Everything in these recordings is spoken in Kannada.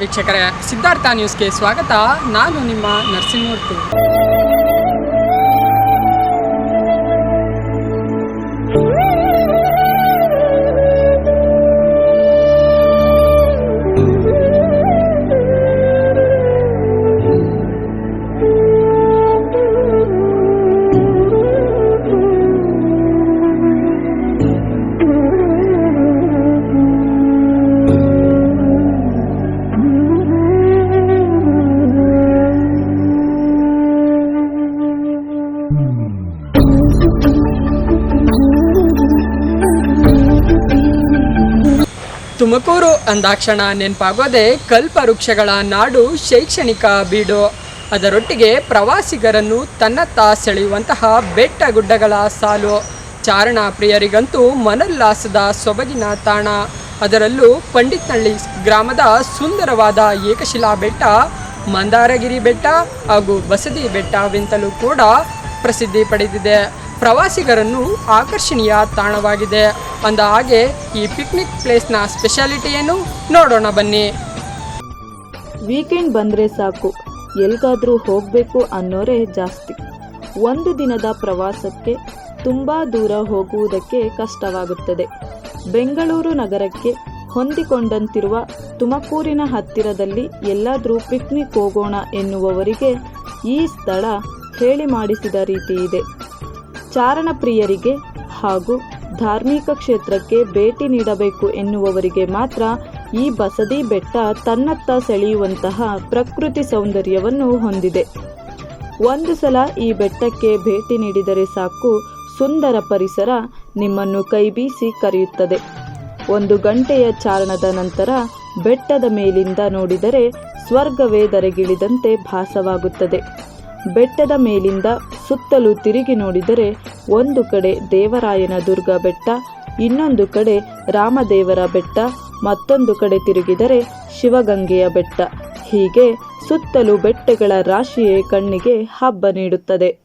ವೀಕ್ಷಕರೇ ಸಿದ್ಧಾರ್ಥ ನ್ಯೂಸ್ಗೆ ಸ್ವಾಗತ. ನಾನು ನಿಮ್ಮ ನರಸಿಂಹಮೂರ್ತಿ. ತುಮಕೂರು ಅಂದಾಕ್ಷಣ ನೆನಪಾಗೋದೆ ಕಲ್ಪವೃಕ್ಷಗಳ ನಾಡು ಶೈಕ್ಷಣಿಕ ಬೀಡು. ಅದರೊಟ್ಟಿಗೆ ಪ್ರವಾಸಿಗರನ್ನು ತನ್ನತ್ತ ಸೆಳೆಯುವಂತಹ ಬೆಟ್ಟ ಗುಡ್ಡಗಳ ಸಾಲು. ಚಾರಣ ಪ್ರಿಯರಿಗಂತೂ ಮನೋಲ್ಲಾಸದ ಸೊಬಗಿನ ತಾಣ. ಅದರಲ್ಲೂ ಪಂಡಿತ್ನಳ್ಳಿ ಗ್ರಾಮದ ಸುಂದರವಾದ ಏಕಶಿಲಾ ಬೆಟ್ಟ, ಮಂದಾರಗಿರಿ ಬೆಟ್ಟ ಹಾಗೂ ಬಸದಿ ಬೆಟ್ಟವೆಂತಲೂ ಕೂಡ ಪ್ರಸಿದ್ಧಿ ಪಡೆದಿದೆ. ಪ್ರವಾಸಿಗರನ್ನು ಆಕರ್ಷಣೀಯ ತಾಣವಾಗಿದೆ. ಅಂದ ಹಾಗೆ ಈ ಪಿಕ್ನಿಕ್ ಪ್ಲೇಸ್ನ ಸ್ಪೆಷಾಲಿಟಿಯನ್ನು ನೋಡೋಣ ಬನ್ನಿ. ವೀಕೆಂಡ್ ಬಂದರೆ ಸಾಕು. ಎಲ್ಗಾದ್ರೂ ಹೋಗಬೇಕು ಅನ್ನೋರೇ ಜಾಸ್ತಿ. ಒಂದು ದಿನದ ಪ್ರವಾಸಕ್ಕೆ ತುಂಬ ದೂರ ಹೋಗುವುದಕ್ಕೆ ಕಷ್ಟವಾಗುತ್ತದೆ. ಬೆಂಗಳೂರು ನಗರಕ್ಕೆ ಹೊಂದಿಕೊಂಡಂತಿರುವ ತುಮಕೂರಿನ ಹತ್ತಿರದಲ್ಲಿ ಎಲ್ಲಾದರೂ ಪಿಕ್ನಿಕ್ ಹೋಗೋಣ ಎನ್ನುವವರಿಗೆ ಈ ಸ್ಥಳ ಹೇಳಿ ಮಾಡಿಸಿದ ರೀತಿ ಇದೆ ಚಾರಣ ಪ್ರಿಯರಿಗೆ ಹಾಗೂ ಧಾರ್ಮಿಕ ಕ್ಷೇತ್ರಕ್ಕೆ ಭೇಟಿ ನೀಡಬೇಕು ಎನ್ನುವವರಿಗೆ ಮಾತ್ರ ಈ ಬಸದಿ ಬೆಟ್ಟ ತನ್ನತ್ತ ಸೆಳೆಯುವಂತಹ ಪ್ರಕೃತಿ ಸೌಂದರ್ಯವನ್ನು ಹೊಂದಿದೆ. ಒಂದು ಸಲ ಈ ಬೆಟ್ಟಕ್ಕೆ ಭೇಟಿ ನೀಡಿದರೆ ಸಾಕು, ಸುಂದರ ಪರಿಸರ ನಿಮ್ಮನ್ನು ಕೈಬೀಸಿ ಕರೆಯುತ್ತದೆ. ಒಂದು ಗಂಟೆಯ ಚಾರಣದ ನಂತರ ಬೆಟ್ಟದ ಮೇಲಿಂದ ನೋಡಿದರೆ ಸ್ವರ್ಗವೇ ದರೆಗಿಳಿದಂತೆ ಭಾಸವಾಗುತ್ತದೆ. ಬೆಟ್ಟದ ಮೇಲಿಂದ ಸುತ್ತಲೂ ತಿರುಗಿ ನೋಡಿದರೆ ಒಂದು ಕಡೆ ದೇವರಾಯನ ದುರ್ಗ ಬೆಟ್ಟ, ಇನ್ನೊಂದು ಕಡೆ ರಾಮದೇವರ ಬೆಟ್ಟ, ಮತ್ತೊಂದು ಕಡೆ ತಿರುಗಿದರೆ ಶಿವಗಂಗೆಯ ಬೆಟ್ಟ. ಹೀಗೆ ಸುತ್ತಲೂ ಬೆಟ್ಟಗಳ ರಾಶಿಯೇ ಕಣ್ಣಿಗೆ ಹಬ್ಬ ನೀಡುತ್ತದೆ.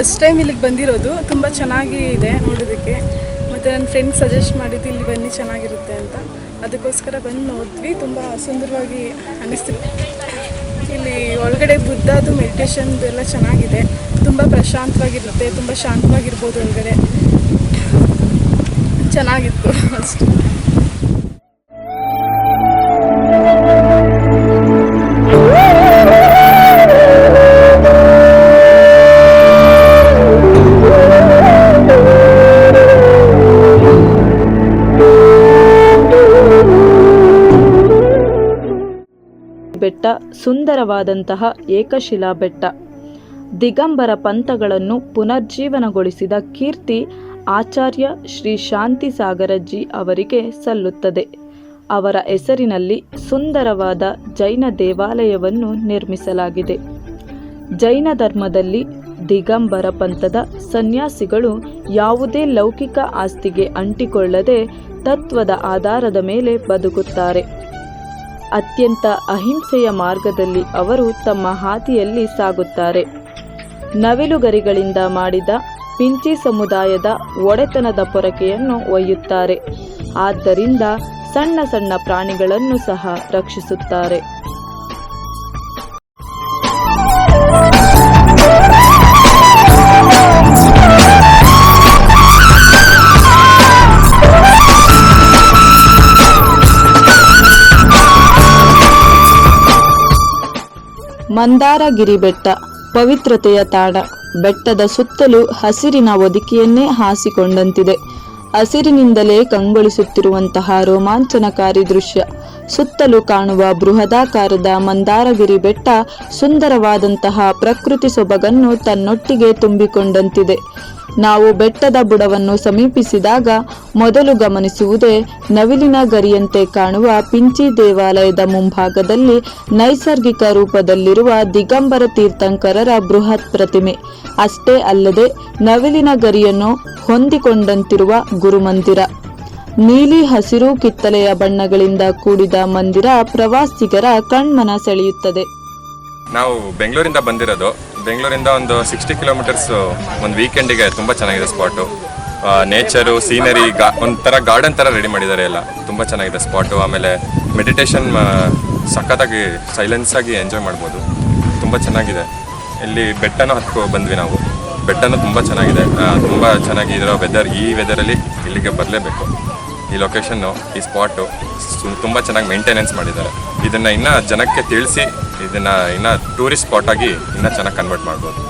ಫಸ್ಟ್ ಟೈಮ್ ಇಲ್ಲಿಗೆ ಬಂದಿರೋದು. ತುಂಬ ಚೆನ್ನಾಗಿ ಇದೆ ನೋಡೋದಕ್ಕೆ. ಮತ್ತು ನನ್ನ ಫ್ರೆಂಡ್ ಸಜೆಸ್ಟ್ ಮಾಡಿದ್ದು ಇಲ್ಲಿ ಬನ್ನಿ, ಚೆನ್ನಾಗಿರುತ್ತೆ ಅಂತ. ಅದಕ್ಕೋಸ್ಕರ ಬಂದು ನೋಡಿದ್ವಿ. ತುಂಬ ಸುಂದರವಾಗಿ ಅನ್ನಿಸ್ತು ಇಲ್ಲಿ ಒಳಗಡೆ ಬುದ್ಧದು ಮೆಡಿಟೇಷನ್ದು ಎಲ್ಲ ಚೆನ್ನಾಗಿದೆ. ತುಂಬ ಪ್ರಶಾಂತವಾಗಿರುತ್ತೆ. ತುಂಬ ಶಾಂತವಾಗಿರ್ಬೋದು ಒಳಗಡೆ. ಚೆನ್ನಾಗಿತ್ತು ಅಷ್ಟೇ. ಸುಂದರವಾದಂತಹ ಏಕಶಿಲಾ ಬೆಟ್ಟ ದಿಗಂಬರ ಪಂಥಗಳನ್ನು ಪುನರ್ಜೀವನಗೊಳಿಸಿದ ಕೀರ್ತಿ ಆಚಾರ್ಯ ಶ್ರೀ ಶಾಂತಿ ಸಾಗರಜಿ ಅವರಿಗೆ ಸಲ್ಲುತ್ತದೆ. ಅವರ ಹೆಸರಿನಲ್ಲಿ ಸುಂದರವಾದ ಜೈನ ದೇವಾಲಯವನ್ನು ನಿರ್ಮಿಸಲಾಗಿದೆ. ಜೈನ ಧರ್ಮದಲ್ಲಿ ದಿಗಂಬರ ಪಂಥದ ಸನ್ಯಾಸಿಗಳು ಯಾವುದೇ ಲೌಕಿಕ ಆಸ್ತಿಗೆ ಅಂಟಿಕೊಳ್ಳದೆ ತತ್ವದ ಆಧಾರದ ಮೇಲೆ ಬದುಕುತ್ತಾರೆ. ಅತ್ಯಂತ ಅಹಿಂಸೆಯ ಮಾರ್ಗದಲ್ಲಿ ಅವರು ತಮ್ಮ ಹಾದಿಯಲ್ಲಿ ಸಾಗುತ್ತಾರೆ. ನವಿಲುಗರಿಗಳಿಂದ ಮಾಡಿದ ಪಿಂಚಿ ಸಮುದಾಯದ ಒಡೆತನದ ಪೊರಕೆಯನ್ನು ಒಯ್ಯುತ್ತಾರೆ. ಆದ್ದರಿಂದ ಸಣ್ಣ ಸಣ್ಣ ಪ್ರಾಣಿಗಳನ್ನು ಸಹ ರಕ್ಷಿಸುತ್ತಾರೆ. ಮಂದಾರಗಿರಿ ಬೆಟ್ಟ ಪವಿತ್ರತೆಯ ತಾಣ. ಬೆಟ್ಟದ ಸುತ್ತಲೂ ಹಸಿರಿನ ಒದಿಕೆಯನ್ನೇ ಹಾಸಿಕೊಂಡಂತಿದೆ. ಹಸಿರಿನಿಂದಲೇ ಕಂಗೊಳಿಸುತ್ತಿರುವಂತಹ ರೋಮಾಂಚನಕಾರಿ ದೃಶ್ಯ. ಸುತ್ತಲೂ ಕಾಣುವ ಬೃಹದಾಕಾರದ ಮಂದಾರಗಿರಿ ಬೆಟ್ಟ ಸುಂದರವಾದಂತಹ ಪ್ರಕೃತಿ ಸೊಬಗನ್ನು ತನ್ನೊಟ್ಟಿಗೆ ತುಂಬಿಕೊಂಡಂತಿದೆ. ನಾವು ಬೆಟ್ಟದ ಬುಡವನ್ನು ಸಮೀಪಿಸಿದಾಗ ಮೊದಲು ಗಮನಿಸುವುದೇ ನವಿಲಿನ ಗರಿಯಂತೆ ಕಾಣುವ ಪಿಂಚಿ ದೇವಾಲಯದ ಮುಂಭಾಗದಲ್ಲಿ ನೈಸರ್ಗಿಕ ರೂಪದಲ್ಲಿರುವ ದಿಗಂಬರ ತೀರ್ಥಂಕರರ ಬೃಹತ್ ಪ್ರತಿಮೆ. ಅಷ್ಟೇ ಅಲ್ಲದೆ ನವಿಲಿನ ಗರಿಯನ್ನು ಹೊಂದಿಕೊಂಡಂತಿರುವ ಗುರುಮಂದಿರ. ನೀಲಿ ಹಸಿರು ಕಿತ್ತಲೆಯ ಬಣ್ಣಗಳಿಂದ ಕೂಡಿದ ಮಂದಿರ ಪ್ರವಾಸಿಗರ ಕಣ್ಮನ ಸೆಳೆಯುತ್ತದೆ. ನಾವು ಬೆಂಗಳೂರಿಂದ ಬಂದಿರೋದು. ಬೆಂಗಳೂರಿಂದ ಒಂದು ಸಿಕ್ಸ್ಟಿ ಕಿಲೋಮೀಟರ್ಸ್ ಒಂದು ವೀಕೆಂಡಿಗೆ ತುಂಬ ಚೆನ್ನಾಗಿದೆ ಸ್ಪಾಟು ನೇಚರು ಸೀನರಿ ಗಾ ಒಂಥರ ಗಾರ್ಡನ್ ಥರ ರೆಡಿ ಮಾಡಿದ್ದಾರೆ ಎಲ್ಲ. ತುಂಬ ಚೆನ್ನಾಗಿದೆ ಸ್ಪಾಟು ಆಮೇಲೆ ಮೆಡಿಟೇಷನ್ ಸಖತ್ತಾಗಿ ಸೈಲೆನ್ಸ್ ಆಗಿ ಎಂಜಾಯ್ ಮಾಡ್ಬೋದು. ತುಂಬ ಚೆನ್ನಾಗಿದೆ. ಇಲ್ಲಿ ಬೆಟ್ಟನೂ ಹತ್ಕೊ ಬಂದ್ವಿ ನಾವು. ಬೆಟ್ಟನೂ ತುಂಬ ಚೆನ್ನಾಗಿದೆ. ತುಂಬ ಚೆನ್ನಾಗಿ ಇದರ ವೆದರ್ ಈ ವೆದರಲ್ಲಿ ಇಲ್ಲಿಗೆ ಬರಲೇಬೇಕು. ಈ ಲೊಕೇಶನ್ನು ಈ ಸ್ಪಾಟು ತುಂಬ ಚೆನ್ನಾಗಿ ಮೇಂಟೆನೆನ್ಸ್ ಮಾಡಿದ್ದಾರೆ. ಇದನ್ನು ಇನ್ನೂ ಜನಕ್ಕೆ ತಿಳಿಸಿ, ಇದನ್ನು ಇನ್ನೂ ಟೂರಿಸ್ಟ್ ಸ್ಪಾಟಾಗಿ ಇನ್ನೂ ಚೆನ್ನಾಗಿ ಕನ್ವರ್ಟ್ ಮಾಡ್ಬೋದು.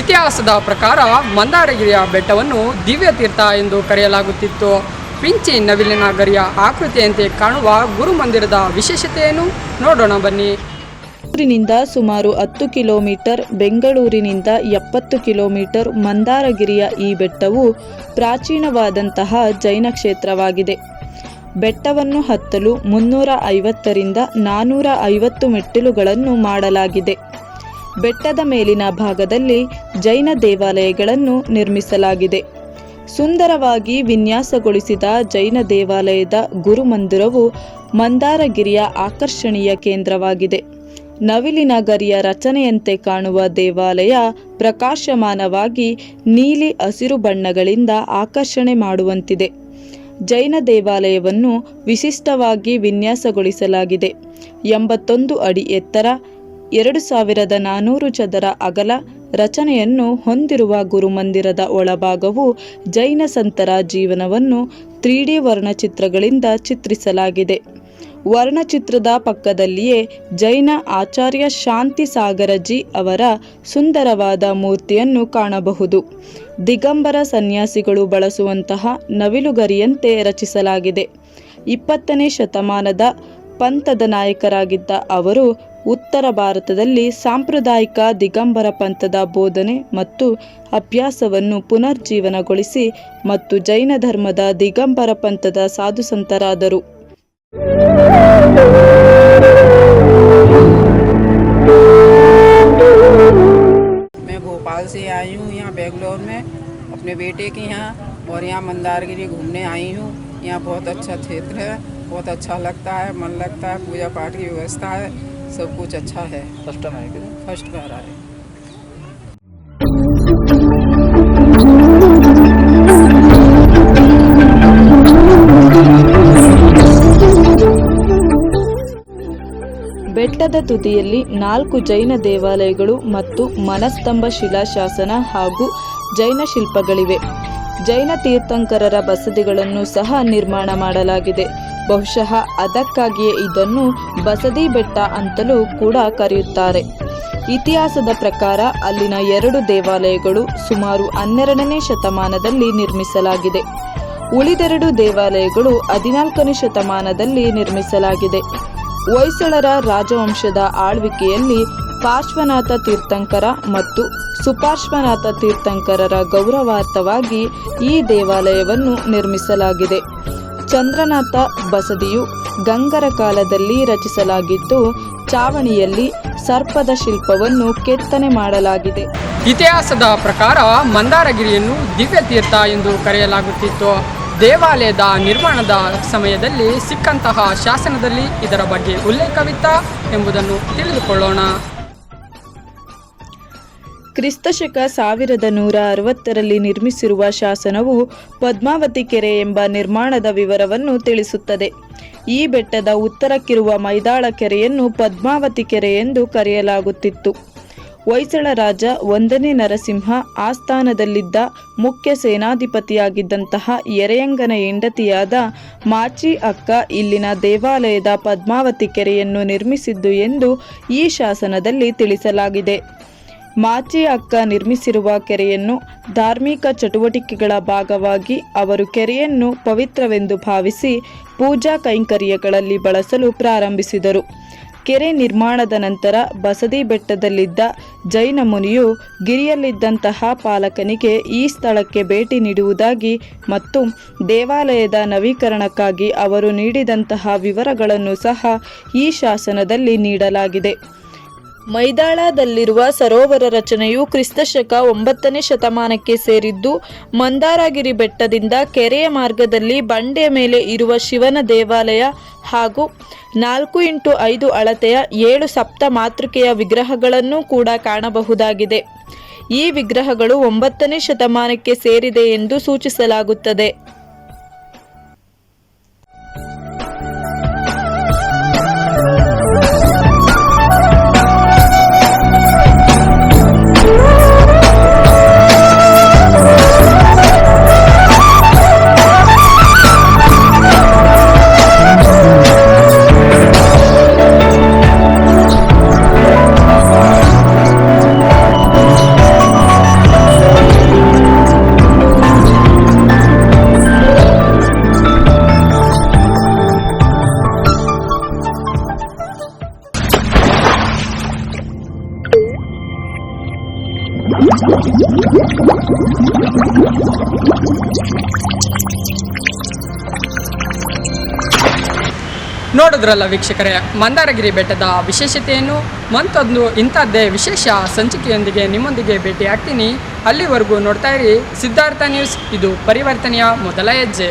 ಇತಿಹಾಸದ ಪ್ರಕಾರ ಮಂದಾರಗಿರಿಯ ಬೆಟ್ಟವನ್ನು ದಿವ್ಯ ತೀರ್ಥ ಎಂದು ಕರೆಯಲಾಗುತ್ತಿತ್ತು. ಪಿಂಚಿ ನವಿಲಿನ ಗರಿಯ ಆಕೃತಿಯಂತೆ ಕಾಣುವ ಗುರುಮಂದಿರದ ವಿಶೇಷತೆಯನ್ನು ನೋಡೋಣ ಬನ್ನಿ. ಊರಿನಿಂದ ಸುಮಾರು ಹತ್ತು ಕಿಲೋಮೀಟರ್, ಬೆಂಗಳೂರಿನಿಂದ ಎಪ್ಪತ್ತು ಕಿಲೋಮೀಟರ್ ಮಂದಾರಗಿರಿಯ ಈ ಬೆಟ್ಟವು ಪ್ರಾಚೀನವಾದಂತಹ ಜೈನ ಕ್ಷೇತ್ರವಾಗಿದೆ. ಬೆಟ್ಟವನ್ನು ಹತ್ತಲು ಮುನ್ನೂರ ಐವತ್ತರಿಂದ ನಾನ್ನೂರ ಐವತ್ತು ಮೆಟ್ಟಿಲುಗಳನ್ನು ಮಾಡಲಾಗಿದೆ. ಬೆಟ್ಟದ ಮೇಲಿನ ಭಾಗದಲ್ಲಿ ಜೈನ ದೇವಾಲಯಗಳನ್ನು ನಿರ್ಮಿಸಲಾಗಿದೆ. ಸುಂದರವಾಗಿ ವಿನ್ಯಾಸಗೊಳಿಸಿದ ಜೈನ ದೇವಾಲಯದ ಗುರುಮಂದಿರವು ಮಂದಾರಗಿರಿಯ ಆಕರ್ಷಣೀಯ ಕೇಂದ್ರವಾಗಿದೆ. ನವಿಲಿನ ಗರಿಯ ರಚನೆಯಂತೆ ಕಾಣುವ ದೇವಾಲಯ ಪ್ರಕಾಶಮಾನವಾಗಿ ನೀಲಿ ಹಸಿರು ಬಣ್ಣಗಳಿಂದ ಆಕರ್ಷಣೆ ಮಾಡುವಂತಿದೆ. ಜೈನ ದೇವಾಲಯವನ್ನು ವಿಶಿಷ್ಟವಾಗಿ ವಿನ್ಯಾಸಗೊಳಿಸಲಾಗಿದೆ. ಎಂಬತ್ತೊಂದು ಅಡಿ ಎತ್ತರ ಎರಡು ಸಾವಿರದ ನಾನೂರು ಚದರ ಅಗಲ ರಚನೆಯನ್ನು ಹೊಂದಿರುವ ಗುರುಮಂದಿರದ ಒಳಭಾಗವು ಜೈನ ಸಂತರ ಜೀವನವನ್ನು ತ್ರೀ ಡಿ ವರ್ಣಚಿತ್ರಗಳಿಂದ ಚಿತ್ರಿಸಲಾಗಿದೆ. ವರ್ಣಚಿತ್ರದ ಪಕ್ಕದಲ್ಲಿಯೇ ಜೈನ ಆಚಾರ್ಯ ಶಾಂತಿ ಸಾಗರಜಿ ಅವರ ಸುಂದರವಾದ ಮೂರ್ತಿಯನ್ನು ಕಾಣಬಹುದು. ದಿಗಂಬರ ಸನ್ಯಾಸಿಗಳು ಬಳಸುವಂತಹ ನವಿಲುಗರಿಯಂತೆ ರಚಿಸಲಾಗಿದೆ. ಇಪ್ಪತ್ತನೇ ಶತಮಾನದ ಪಂಥದ ನಾಯಕರಾಗಿದ್ದ ಅವರು ಉತ್ತರ ಭಾರತದಲ್ಲಿ ಸಾಂಪ್ರದಾಯಿಕ ದಿಗಂಬರ ಪಂಥದ ಬೋಧನೆ ಮತ್ತು ಅಭ್ಯಾಸವನ್ನು ಪುನರ್ಜೀವನಗೊಳಿಸಿ ಮತ್ತು ಜೈನ ಧರ್ಮದ ದಿಗಂಬರ ಪಂಥದ ಸಾಧುಸಂತರಾದರು मैं भोपाल से आई हूँ यहाँ बेंगलोर में अपने बेटे के यहाँ और यहाँ मंदारगिरी घूमने आई हूँ यहाँ बहुत अच्छा क्षेत्र है बहुत अच्छा लगता है मन लगता है पूजा पाठ की व्यवस्था है सब कुछ अच्छा है फर्स्ट टाइम आए फर्स्ट बार आए ಬೆಟ್ಟದ ತುದಿಯಲ್ಲಿ ನಾಲ್ಕು ಜೈನ ದೇವಾಲಯಗಳು ಮತ್ತು ಮನಸ್ತಂಭ ಶಿಲಾಶಾಸನ ಹಾಗೂ ಜೈನ ಶಿಲ್ಪಗಳಿವೆ ಜೈನ ತೀರ್ಥಂಕರರ ಬಸದಿಗಳನ್ನು ಸಹ ನಿರ್ಮಾಣ ಮಾಡಲಾಗಿದೆ ಬಹುಶಃ ಅದಕ್ಕಾಗಿಯೇ ಇದನ್ನು ಬಸದಿ ಬೆಟ್ಟ ಅಂತಲೂ ಕೂಡ ಕರೆಯುತ್ತಾರೆ. ಇತಿಹಾಸದ ಪ್ರಕಾರ ಅಲ್ಲಿನ ಎರಡು ದೇವಾಲಯಗಳು ಸುಮಾರು ಹನ್ನೆರಡನೇ ಶತಮಾನದಲ್ಲಿ ನಿರ್ಮಿಸಲಾಗಿದೆ. ಉಳಿದೆರಡು ದೇವಾಲಯಗಳು ಹದಿನಾಲ್ಕನೇ ಶತಮಾನದಲ್ಲಿ ನಿರ್ಮಿಸಲಾಗಿದೆ. ಹೊಯ್ಸಳರ ರಾಜವಂಶದ ಆಳ್ವಿಕೆಯಲ್ಲಿ ಪಾರ್ಶ್ವನಾಥ ತೀರ್ಥಂಕರ ಮತ್ತು ಸುಪಾರ್ಶ್ವನಾಥ ತೀರ್ಥಂಕರರ ಗೌರವಾರ್ಥವಾಗಿ ಈ ದೇವಾಲಯವನ್ನು ನಿರ್ಮಿಸಲಾಗಿದೆ. ಚಂದ್ರನಾಥ ಬಸದಿಯು ಗಂಗರ ಕಾಲದಲ್ಲಿ ರಚಿಸಲಾಗಿದ್ದು, ಚಾವಣಿಯಲ್ಲಿ ಸರ್ಪದ ಶಿಲ್ಪವನ್ನು ಕೆತ್ತನೆ ಮಾಡಲಾಗಿದೆ. ಇತಿಹಾಸದ ಪ್ರಕಾರ ಮಂದಾರಗಿರಿಯನ್ನು ದಿವ್ಯ ತೀರ್ಥ ಎಂದು ಕರೆಯಲಾಗುತ್ತಿತ್ತು. ದೇವಾಲಯದ ನಿರ್ಮಾಣದ ಸಮಯದಲ್ಲಿ ಸಿಕ್ಕಂತಹ ಶಾಸನದಲ್ಲಿ ಇದರ ಬಗ್ಗೆ ಉಲ್ಲೇಖವಿತ್ತ ಎಂಬುದನ್ನು ತಿಳಿದುಕೊಳ್ಳೋಣ. ಕ್ರಿಸ್ತಶಕ ಸಾವಿರದ ನೂರ ಅರವತ್ತರಲ್ಲಿ ನಿರ್ಮಿಸಿರುವ ಶಾಸನವು ಪದ್ಮಾವತಿ ಕೆರೆ ಎಂಬ ನಿರ್ಮಾಣದ ವಿವರವನ್ನು ತಿಳಿಸುತ್ತದೆ. ಈ ಬೆಟ್ಟದ ಉತ್ತರಕ್ಕಿರುವ ಮೈದಾಳ ಕೆರೆಯನ್ನು ಪದ್ಮಾವತಿ ಕೆರೆ ಎಂದು ಕರೆಯಲಾಗುತ್ತಿತ್ತು. ಹೊಯ್ಸಳ ರಾಜ ಒಂದನೇ ನರಸಿಂಹ ಆಸ್ಥಾನದಲ್ಲಿದ್ದ ಮುಖ್ಯ ಸೇನಾಧಿಪತಿಯಾಗಿದ್ದಂತಹ ಎರೆಯಂಗನ ಹೆಂಡತಿಯಾದ ಮಾಚಿ ಅಕ್ಕ ಇಲ್ಲಿನ ದೇವಾಲಯದ ಪದ್ಮಾವತಿ ಕೆರೆಯನ್ನು ನಿರ್ಮಿಸಿದ್ದು ಎಂದು ಈ ಶಾಸನದಲ್ಲಿ ತಿಳಿಸಲಾಗಿದೆ. ಮಾಚಿ ಅಕ್ಕ ನಿರ್ಮಿಸಿರುವ ಕೆರೆಯನ್ನು ಧಾರ್ಮಿಕ ಚಟುವಟಿಕೆಗಳ ಭಾಗವಾಗಿ ಅವರು ಕೆರೆಯನ್ನು ಪವಿತ್ರವೆಂದು ಭಾವಿಸಿ ಪೂಜಾ ಕೈಂಕರ್ಯಗಳಲ್ಲಿ ಬಳಸಲು ಪ್ರಾರಂಭಿಸಿದರು. ಕೆರೆ ನಿರ್ಮಾಣದ ನಂತರ ಬಸದಿ ಬೆಟ್ಟದಲ್ಲಿದ್ದ ಜೈನ ಮುನಿಯು ಗಿರಿಯಲ್ಲಿದ್ದಂತಹ ಪಾಲಕನಿಗೆ ಈ ಸ್ಥಳಕ್ಕೆ ಭೇಟಿ ನೀಡುವುದಾಗಿ ಮತ್ತು ದೇವಾಲಯದ ನವೀಕರಣಕ್ಕಾಗಿ ಅವರು ನೀಡಿದಂತಹ ವಿವರಗಳನ್ನು ಸಹ ಈ ಶಾಸನದಲ್ಲಿ ನೀಡಲಾಗಿದೆ. ಮೈದಾಳದಲ್ಲಿರುವ ಸರೋವರ ರಚನೆಯು ಕ್ರಿಸ್ತಶಕ ಒಂಬತ್ತನೇ ಶತಮಾನಕ್ಕೆ ಸೇರಿದ್ದು, ಮಂದಾರಗಿರಿ ಬೆಟ್ಟದಿಂದ ಕೆರೆಯ ಮಾರ್ಗದಲ್ಲಿ ಬಂಡೆಯ ಮೇಲೆ ಇರುವ ಶಿವನ ದೇವಾಲಯ ಹಾಗೂ ನಾಲ್ಕು ಇಂಟು ಐದು ಅಳತೆಯ ಏಳು ಸಪ್ತ ಮಾತೃಕೆಯ ವಿಗ್ರಹಗಳನ್ನು ಕೂಡ ಕಾಣಬಹುದಾಗಿದೆ. ಈ ವಿಗ್ರಹಗಳು ಒಂಬತ್ತನೇ ಶತಮಾನಕ್ಕೆ ಸೇರಿದೆ ಎಂದು ಸೂಚಿಸಲಾಗುತ್ತದೆ. ನೋಡಿದ್ರಲ್ಲ ವೀಕ್ಷಕರೇ, ಮಂದಾರಗಿರಿ ಬೆಟ್ಟದ ವಿಶೇಷತೆಯನ್ನು, ಮತ್ತೊಂದು ಇಂಥದ್ದೇ ವಿಶೇಷ ಸಂಚಿಕೆಯೊಂದಿಗೆ ನಿಮ್ಮೊಂದಿಗೆ ಭೇಟಿ ಆಗ್ತೀನಿ. ಅಲ್ಲಿವರೆಗೂ ನೋಡ್ತಾ ಇರಿ, ಸಿದ್ಧಾರ್ಥ ನ್ಯೂಸ್, ಇದು ಪರಿವರ್ತನೆಯ ಮೊದಲ ಹೆಜ್ಜೆ.